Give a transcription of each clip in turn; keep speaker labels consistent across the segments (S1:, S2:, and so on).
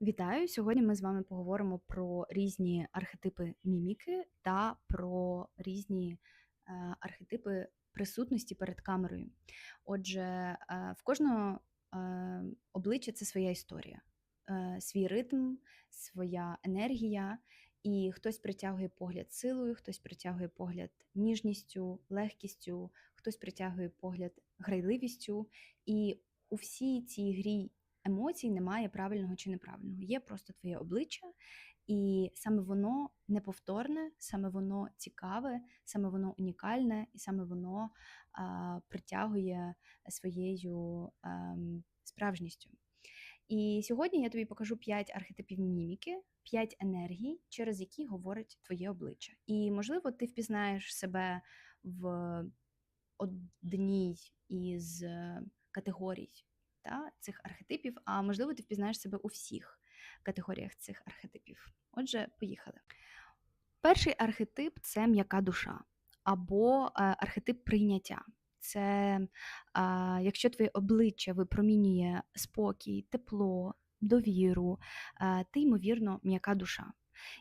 S1: Вітаю! Сьогодні ми з вами поговоримо про різні архетипи міміки та про різні е, архетипи присутності перед камерою. Отже, е, в кожного е, обличчя це своя історія, свій ритм, своя енергія, і хтось притягує погляд силою, хтось притягує погляд ніжністю, легкістю, хтось притягує погляд грайливістю. І у всій цій грі емоцій немає правильного чи неправильного. Є просто твоє обличчя, і саме воно неповторне, саме воно цікаве, саме воно унікальне, і саме воно а, притягує своєю ем, справжністю. І сьогодні я тобі покажу 5 архетипів міміки, 5 енергій, через які говорить твоє обличчя. І, можливо, ти впізнаєш себе в одній із е, категорій та, цих архетипів, а можливо, ти впізнаєш себе у всіх категоріях цих архетипів. Отже, поїхали. Перший архетип це м'яка душа або е, архетип прийняття. Це а, якщо твоє обличчя випромінює спокій, тепло, довіру, а, ти, ймовірно, м'яка душа.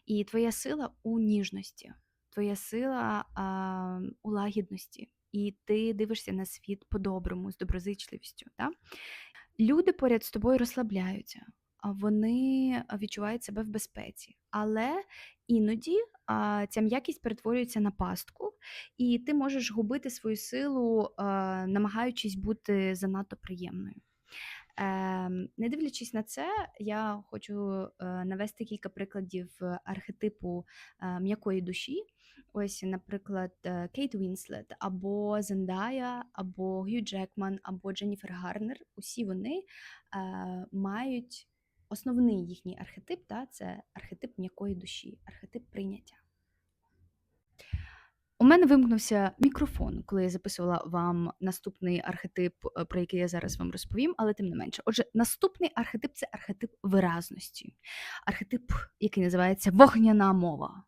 S1: І твоя сила у ніжності, твоя сила а, у лагідності, і ти дивишся на світ по-доброму, з доброзичливістю. Да? Люди поряд з тобою розслабляються, вони відчувають себе в безпеці. Але іноді а, ця м'якість перетворюється на пастку, і ти можеш губити свою силу, а, намагаючись бути занадто приємною. Е, не дивлячись на це, я хочу е, навести кілька прикладів архетипу е, м'якої душі. Ось, наприклад, е, Кейт Вінслет, або Зендая, або Гью Джекман, або Дженніфер Гарнер. Усі вони е, мають основний їхній архетип, та, це архетип м'якої душі, архетип прийняття. У мене вимкнувся мікрофон, коли я записувала вам наступний архетип, е, про який я зараз вам розповім, але тим не менше. Отже, наступний архетип це архетип виразності, архетип, який називається вогняна мова.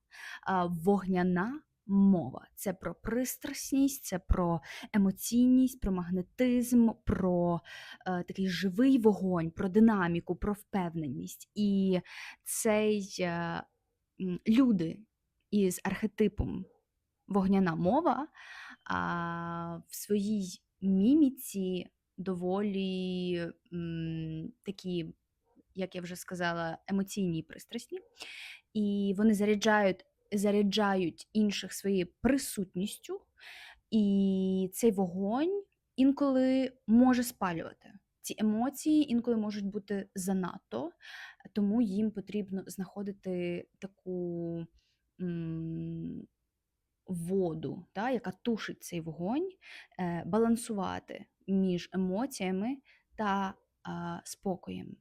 S1: Вогняна мова це про пристрасність, це про емоційність, про магнетизм, про е, такий живий вогонь, про динаміку, про впевненість. І цей е, люди із архетипом вогняна мова а, в своїй міміці доволі м, такі, як я вже сказала, емоційні і пристрасні. І вони заряджають, заряджають інших своєю присутністю, і цей вогонь інколи може спалювати. Ці емоції інколи можуть бути занадто, тому їм потрібно знаходити таку м, воду, та, яка тушить цей вогонь, е, балансувати між емоціями та спокоєм.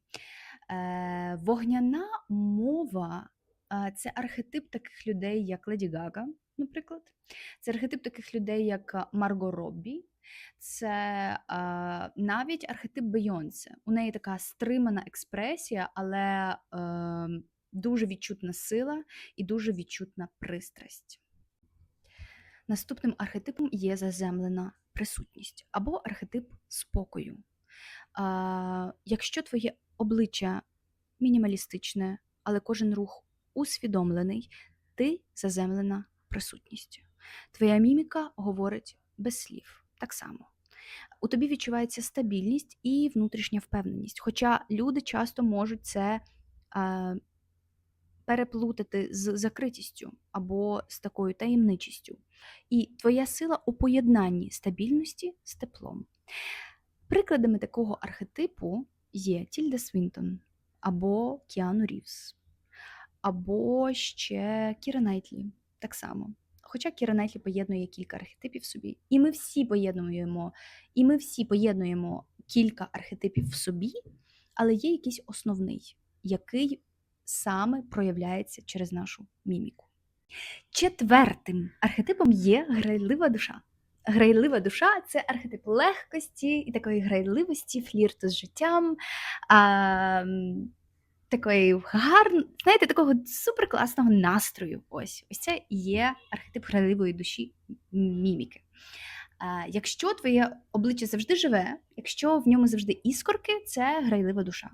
S1: Е, Вогняна мова це архетип таких людей, як Леді Гага, наприклад. Це архетип таких людей, як Марго Роббі. Це е, навіть архетип Бейонсе. У неї така стримана експресія, але е, дуже відчутна сила і дуже відчутна пристрасть. Наступним архетипом є заземлена присутність або архетип спокою. А, Якщо твоє обличчя мінімалістичне, але кожен рух усвідомлений, ти заземлена присутністю. Твоя міміка говорить без слів так само. У тобі відчувається стабільність і внутрішня впевненість. Хоча люди часто можуть це а, переплутати з закритістю або з такою таємничістю. І твоя сила у поєднанні стабільності з теплом. Прикладами такого архетипу є Тільда Свінтон або Кіану Рівс, або ще Кіра Найтлі. Так само. Хоча Кіра Найтлі поєднує кілька архетипів в собі, і ми всі поєднуємо, і ми всі поєднуємо кілька архетипів в собі, але є якийсь основний, який саме проявляється через нашу міміку. Четвертим архетипом є грайлива душа. Грайлива душа це архетип легкості і такої грайливості, флірту з життям, а, такої гарної, знаєте, такого суперкласного настрою. Ось ось це є архетип грайливої душі міміки. А, Якщо твоє обличчя завжди живе, якщо в ньому завжди іскорки, це грайлива душа.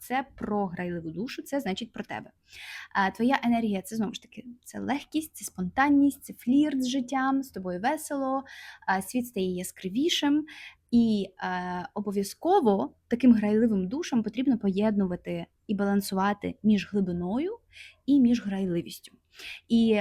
S1: Це про грайливу душу, це значить про тебе. Твоя енергія це знову ж таки це легкість, це спонтанність, це флірт з життям, з тобою весело, світ стає яскравішим. І е, обов'язково таким грайливим душам потрібно поєднувати і балансувати між глибиною і між грайливістю. І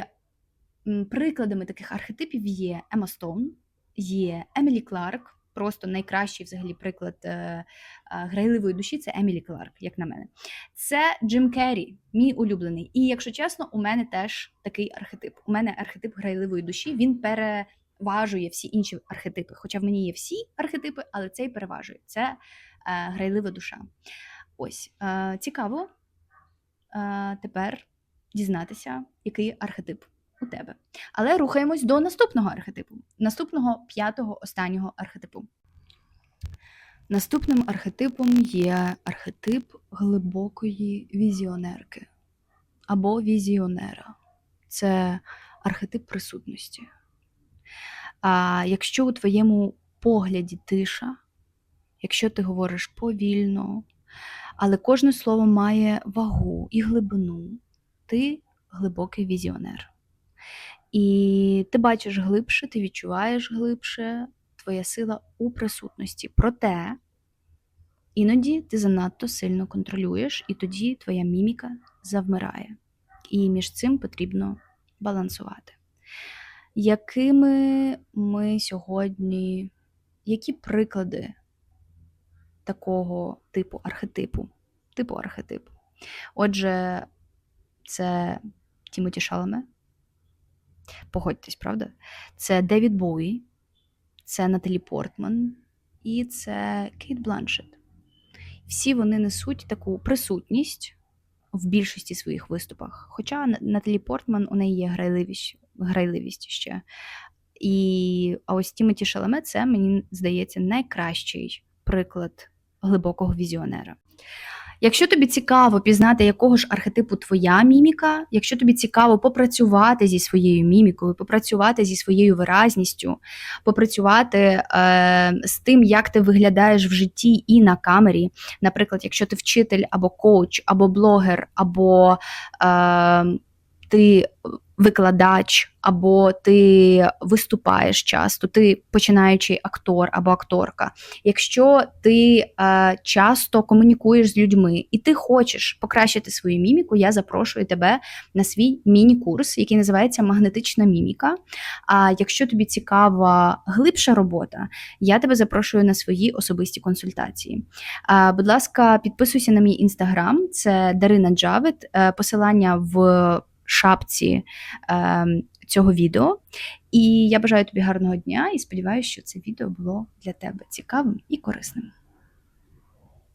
S1: м, прикладами таких архетипів є Ема Стоун, є Емілі Кларк. Просто найкращий взагалі приклад е, е, грайливої душі це Емілі Кларк, як на мене. Це Джим Керрі, мій улюблений. І якщо чесно, у мене теж такий архетип. У мене архетип грайливої душі. Він переважує всі інші архетипи. Хоча в мені є всі архетипи, але цей переважує. Це е, грайлива душа. Ось цікаво тепер дізнатися, який архетип у тебе. Але рухаємось до наступного архетипу, наступного п'ятого останнього архетипу. Наступним архетипом є архетип глибокої візіонерки або візіонера. Це архетип присутності. А якщо у твоєму погляді тиша, якщо ти говориш повільно, але кожне слово має вагу і глибину, ти глибокий візіонер. І ти бачиш глибше, ти відчуваєш глибше, твоя сила у присутності. Проте іноді ти занадто сильно контролюєш, і тоді твоя міміка завмирає. І між цим потрібно балансувати. Якими ми сьогодні, які приклади такого типу архетипу? Типу архетипу. Отже, це Тімоті Шаламе. Погодьтесь, правда? Це Девід Боуї, це Наталі Портман і це Кейт Бланшет. Всі вони несуть таку присутність в більшості своїх виступах. Хоча Наталі Портман у неї є грайливість, грайливість ще. І а ось Тімоті Шаламе це, мені здається, найкращий приклад глибокого візіонера. Якщо тобі цікаво пізнати, якого ж архетипу твоя міміка, якщо тобі цікаво попрацювати зі своєю мімікою, попрацювати зі своєю виразністю, попрацювати е, з тим, як ти виглядаєш в житті і на камері, наприклад, якщо ти вчитель або коуч, або блогер, або е, ти викладач, або ти виступаєш часто, ти починаючий актор або акторка. Якщо ти е, часто комунікуєш з людьми і ти хочеш покращити свою міміку, я запрошую тебе на свій міні-курс, який називається Магнетична міміка. А якщо тобі цікава глибша робота, я тебе запрошую на свої особисті консультації. Е, будь ласка, підписуйся на мій інстаграм, це Дарина Джавет, е, посилання в шапці е, цього відео. І я бажаю тобі гарного дня і сподіваюся, що це відео було для тебе цікавим і корисним.